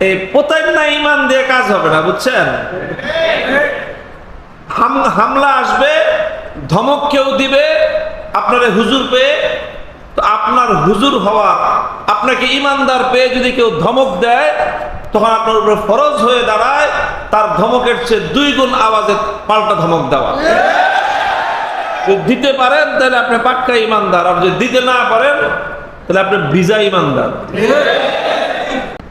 এই পোতাইন না ইমান দিয়ে কাজ হবে না, বুঝছেন? হাম- হামলা আসবে, ধমক কেউ দিবে, আপনারে হুজুর পেয়ে, তো আপনার হুজুর হওয়া আপনাকে ইমানদার পেয়ে যদি কেউ ধমক দেয়, তখন আপনার উপরে ফরজ হয়ে দাঁড়ায়, তার ধমকের চেয়ে দুই গুণ আওয়াজে পাল্টা ধমক দেওয়া। দিতে পারেন, তাহলে আপনি পাক্কা ইমানদার, আর যদি দিতে না পারেন, তাহলে আপনি ভিজা ইমানদার।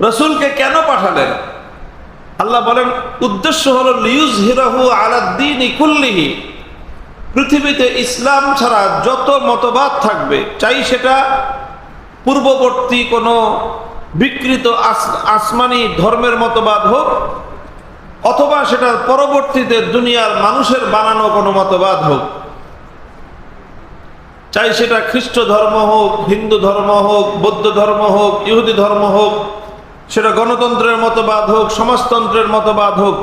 রসুলকে কেন পাঠালেন? আল্লাহ বলেন, উদ্দেশ্য হলো লিউজ হিরাহু আলাদ্দিন ইকুল্লিহি পৃথিবীতে ইসলাম ছাড়া যত মতবাদ থাকবে, চাই সেটা পূর্ববর্তী কোনো বিকৃত আস- আসমানি ধর্মের মতবাদ হোক, অথবা সেটা পরবর্তীতে দুনিয়ার মানুষের বানানো কোনো মতবাদ হোক। চাই সেটা খ্রিস্ট ধর্ম হোক, হিন্দু ধর্ম হোক, বৌদ্ধ ধর্ম হোক, ইহুদি ধর্ম হোক সেটা গণতন্ত্রের মতবাদ হোক, সমাজতন্ত্রের মতবাদ হোক,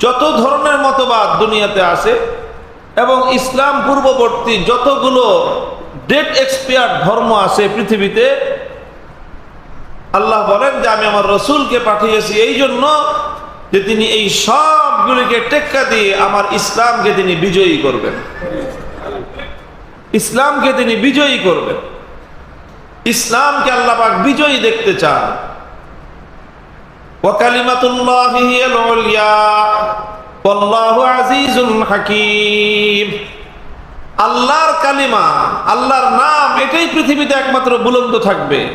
যত ধরনের মতবাদ দুনিয়াতে আছে এবং ইসলাম পূর্ববর্তী যতগুলো ডেট এক্সপিয়ার ধর্ম আছে পৃথিবীতে, আল্লাহ বলেন যে আমি আমার রসুলকে পাঠিয়েছি এই জন্য যে তিনি এই সবগুলিকে টেক্কা দিয়ে আমার ইসলামকে তিনি বিজয়ী করবেন। ইসলামকে তিনি বিজয়ী করবেন। ইসলামকে আল্লাপাক বিজয়ী দেখতে চান। ওয়াকালিমাতুল্লাহি হিয়াল উলিয়া, ওয়াল্লাহু আজিজুল হাকীম। আল্লাহর কালিমা, আল্লাহর নাম, এটাই পৃথিবীতে একমাত্র বুলন্দ থাকবে।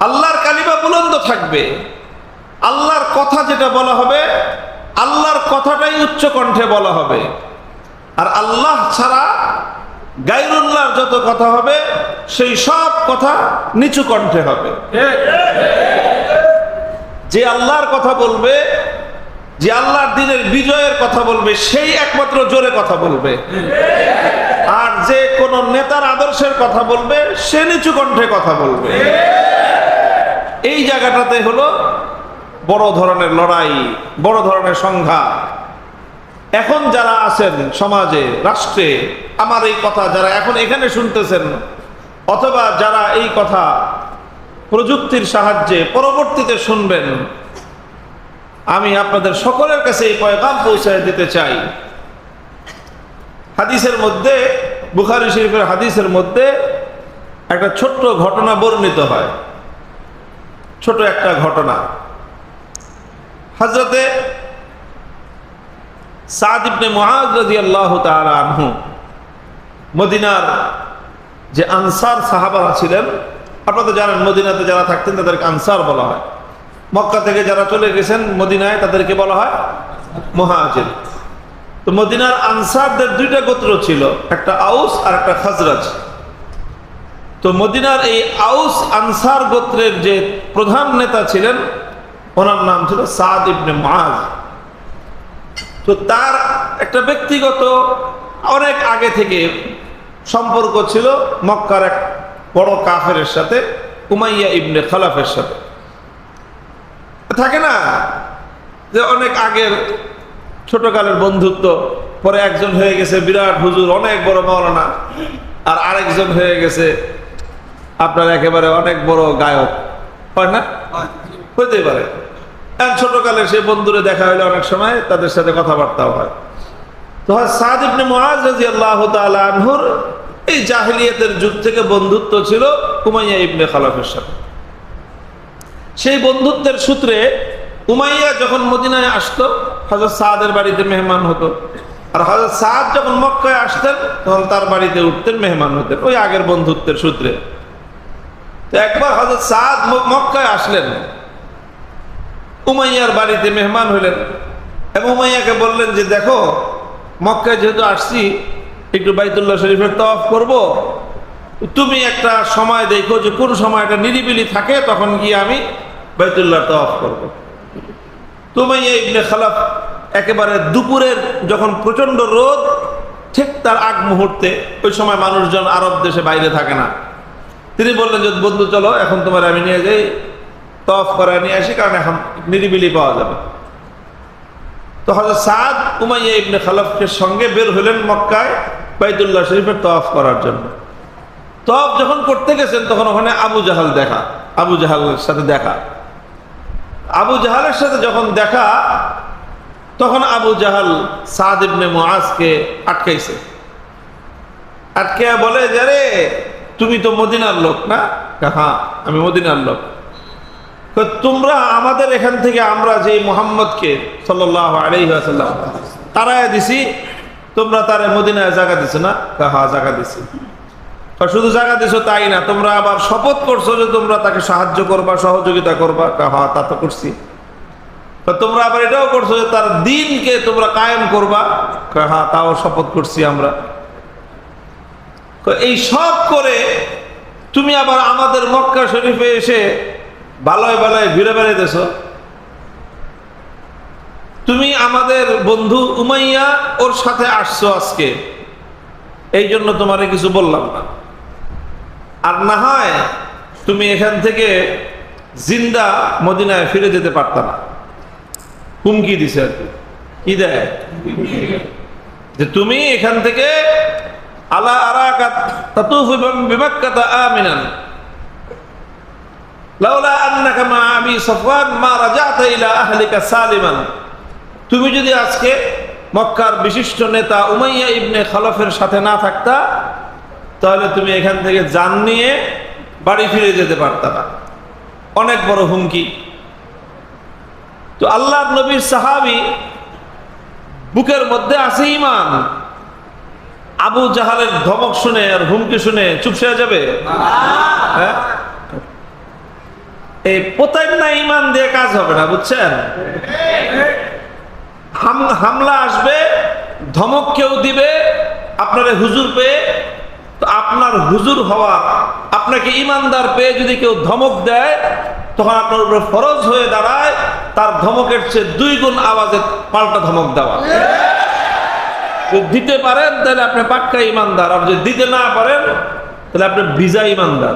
আল্লাহর কালিমা বুলন্দ থাকবে। আল্লাহর কথা যেটা বলা হবে, আল্লাহর কথাটাই উচ্চ কণ্ঠে বলা হবে। আর আল্লাহ ছাড়া গাইরুল্লাহর যত কথা হবে, সেই সব কথা নিচু কণ্ঠে হবে। যে আল্লাহর কথা বলবে, যে আল্লাহর দিনের বিজয়ের কথা বলবে, সেই একমাত্র জোরে কথা বলবে। আর যে কোন নেতার আদর্শের কথা বলবে, সে নিচু কণ্ঠে কথা বলবে। এই জায়গাটাতে হলো বড় ধরনের লড়াই, বড় ধরনের সংঘাত। এখন যারা আছেন সমাজে, রাষ্ট্রে আমার এই কথা যারা এখন এখানে শুনতেছেন, অথবা যারা এই কথা প্রযুক্তির সাহায্যে পরবর্তীতে শুনবেন, আমি আপনাদের সকলের কাছে এই পয়গাম পৌঁছায় দিতে চাই। হাদিসের মধ্যে, বুখারি শরীফের হাদিসের মধ্যে একটা ছোট্ট ঘটনা বর্ণিত হয়। ছোট একটা ঘটনা। হজরতে সাদ ইবনে মুআজ আল্লাহ আনহু মদিনার যে আনসার সাহাবারা ছিলেন, আপনারা তো জানেন, মদিনাতে যারা থাকতেন তাদেরকে আনসার বলা হয়। মক্কা থেকে যারা চলে গেছেন মদিনায়, তাদেরকে বলা হয় মহাজির। তো মদিনার আনসারদের দুইটা গোত্র ছিল, একটা আউস আর একটা খাজরাজ। তো মদিনার এই আউস আনসার গোত্রের যে প্রধান নেতা ছিলেন, ওনার নাম ছিল সাদ ইবনে মাজ তো তার একটা ব্যক্তিগত অনেক আগে থেকে সম্পর্ক ছিল মক্কার এক বড় কাফের সাথে, উমাইয়া ইবনে খালাফের সাথে। থাকে না যে অনেক আগের ছোটকালের বন্ধুত্ব, পরে একজন হয়ে গেছে বিরাট হুজুর, অনেক বড় মাওলানা, আর আরেকজন হয়ে গেছে আপনার একেবারে অনেক বড় গায়ক। হয় না? হইতেই পারে। ছোটকালে সে বন্ধুরে দেখা হলে অনেক সময় তাদের সাথে কথাবার্তাও হয়। তো সাদ ইবনে মুআজ রাদিয়াল্লাহু তাআলা আনহুর এই জাহিলিয়াতের যুগ থেকে বন্ধুত্ব ছিল উমাইয়া ইবনে খালাফের সাথে। সেই বন্ধুত্বের সূত্রে উমাইয়া যখন মদিনায় আসতো, হযরত সাদের বাড়িতে মেহমান হতো। আর হযরত সাদ যখন মক্কায় আসতেন, তখন তার বাড়িতে উঠতেন মেহমান হতেন। ওই আগের বন্ধুত্বের সূত্রে। তো একবার হযরত সাদ মক্কায় আসলেন। উমাইয়ার বাড়িতে মেহমান হইলেন এবং উমাইয়াকে বললেন যে, দেখো, মক্কায় যেহেতু আসছি একটু বাইতুল্লাহ শরীফের তফ করব। তুমি একটা সময় দেখো যে কোন সময়টা নিরিবিলি থাকে, তখন গিয়ে আমি বাইতুল্লাহ তওয়াফ করব। তুমি ইবনে খালাফ একেবারে দুপুরের যখন প্রচণ্ড রোদ, ঠিক তার আগ মুহূর্তে ওই সময় মানুষজন আরব দেশে বাইরে থাকে না। তিনি বললেন যে, বন্ধু, চলো, এখন তোমার আমি নিয়ে যাই তফ করে নিয়ে আসি, কারণ এখন নিরিবিলি পাওয়া যাবে। তো হজরত সাদ উমাইয়া ইবনে খালাফকে সঙ্গে বের হলেন মক্কায়। বাইতুল্লাহ শরীফের তফ করার জন্য। তফ যখন করতে গেছেন তখন ওখানে আবু জাহাল দেখা আবু জাহালের সাথে দেখা। আবু জাহালের সাথে যখন দেখা তখন আবু জাহাল সাদ ইবনে আটকাইছে। আটকে বলে যে রে তুমি তো মদিনার লোক না? কা, হ্যাঁ আমি মদিনার লোক। তোমরা আমাদের এখান থেকে আমরা যে মোহাম্মদকে সাল্লাহ আলাইসাল্লাম তারায় দিছি তোমরা তারে মদিনায় জায়গা দিছো না? হ্যাঁ জায়গা দিছি। শুধু জায়গা দিছো তাই না, তোমরা আবার শপথ করছ যে তোমরা তাকে সাহায্য করবা, সহযোগিতা করবা। হ্যাঁ তা তো করছি। তোমরা আবার এটাও করছ যে তার দিনকে তোমরা কায়েম করবা। হ্যাঁ তাও শপথ করছি আমরা। এই সব করে তুমি আবার আমাদের মক্কা শরীফে এসে বালয় বালয় ঘুরে বেড়াইতেছ। তুমি আমাদের বন্ধু উমাইয়া ওর সাথে আসছো আজকে। এই জন্য তোমারে কিছু বললাম না। আর না হয় তুমি এখান থেকে জিন্দা মদিনায় ফিরে যেতে পারতা না। হুমকি দিছে আর কি। দেয়? তুমি এখান থেকে আলা আরাকাত আমিনান। লাউলা আন্নাকা মা আবি সাফওয়ান মা রাজাতা ইলা আহলিকা সালিমান। তুমি যদি আজকে মক্কার বিশিষ্ট নেতা উমাইয়া ইবনে খালফের সাথে না থাকতা, তাহলে তুমি এখান থেকে যান নিয়ে বাড়ি ফিরে যেতে পারতা না। অনেক বড় হুমকি। তো আল্লাহ নবীর সাহাবি বুকের মধ্যে আছে ইমান আবু জাহালের ধমক শুনে আর হুমকি শুনে চুপসে যাবে? হ্যাঁ? এই পোতাই না ইমান দিয়ে কাজ হবে না, বুঝছেন? হামলা আসবে, ধমক কেউ দিবে, আপনার হুজুর পেয়ে, তো আপনার হুজুর হওয়া, আপনাকে ইমানদার পেয়ে যদি কেউ ধমক দেয়, তখন আপনার উপরে ফরজ হয়ে দাঁড়ায়, তার ধমকের চেয়ে দুই গুণ আওয়াজে পাল্টা ধমক দেওয়া। যদি দিতে পারেন, তাহলে আপনি পাক্কা ইমানদার, আর যদি দিতে না পারেন, তাহলে আপনি ভিজা ইমানদার।